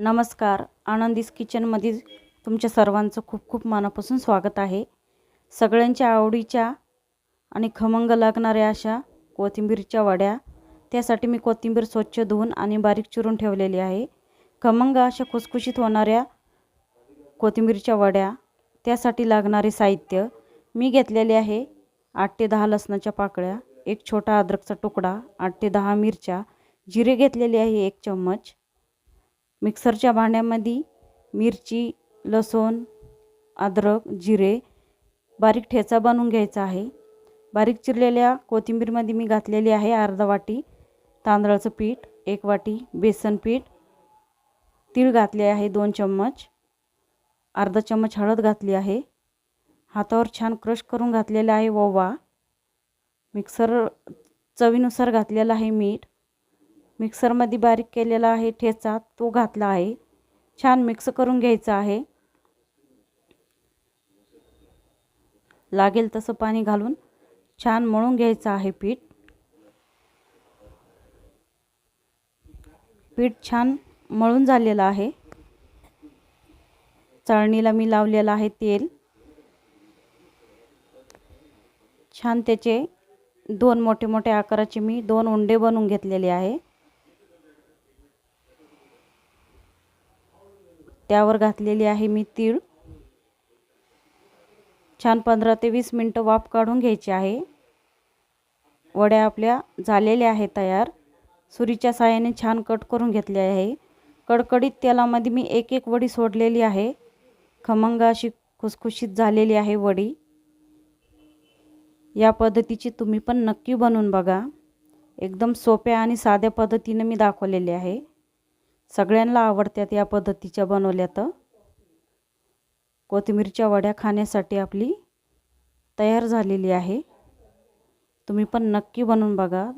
नमस्कार. आनंदीस किचनमध्ये तुमच्या सर्वांचं खूप खूप मनापासून स्वागत आहे. सगळ्यांच्या आवडीच्या आणि खमंग लागणाऱ्या अशा कोथिंबीरच्या वड्या. त्यासाठी मी कोथिंबीर स्वच्छ धुवून आणि बारीक चिरून ठेवलेली आहे. खमंग अशा खुसखुशीत होणाऱ्या कोथिंबीरच्या वड्या. त्यासाठी लागणारे साहित्य मी घेतलेले आहे. आठ ते दहा लसणाच्या पाकळ्या एक छोटा अद्रकचा तुकडा आठ ते दहा मिरच्या जिरे घेतलेले आहे एक चम्मच. मिक्सरच्या भांड्यामध्ये मिरची लसूण अद्रक जिरे बारीक ठेचा बनवून घ्यायचा आहे. बारीक चिरलेल्या कोथिंबीरमध्ये मी घातलेली आहे अर्धा वाटी तांदळाचं पीठ एक वाटी बेसन पीठ तीळ घातले आहे दोन चम्मच अर्धा चम्मच हळद घातली आहे हातावर छान क्रश करून घातलेला आहे ओवा मिक्सर चवीनुसार घातलेला आहे मीठ मिक्सरमध्ये बारीक केलेला आहे ठेचा तो घातला आहे. छान मिक्स करून घ्यायचं आहे. लागेल तसं पाणी घालून छान मळून घ्यायचं आहे पीठ. पीठ छान मळून झालेलं आहे. चाळणीला मी लावलेलं आहे तेल. छान त्याचे दोन मोठे मोठे आकाराचे मी दोन उंडे बनवून घेतलेले आहे. त्यावर घातलेली आहे मी तीळ. छान पंधरा ते वीस मिनटं वाफ काढून घ्यायची आहे. वड्या आपल्या झालेल्या आहे तयार. सुरीच्या साहाय्याने छान कट करून घेतले आहे. कडकडीत तेलामध्ये मी एक एक वडी सोडलेली आहे. खमंग अशी खुसखुशीत झालेली आहे वडी. या पद्धतीची तुम्ही पण नक्की बनवून बघा. एकदम सोप्या आणि साध्या पद्धतीनं मी दाखवलेले आहे. सगळ्यांना आवडत्यात या पद्धतीच्या बनवल्या तर. कोथिंबीरच्या वड्या खाण्यासाठी आपली तयार झालेली आहे. तुम्ही पण नक्की बनवून बघा.